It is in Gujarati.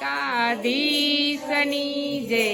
કાઢી શની જય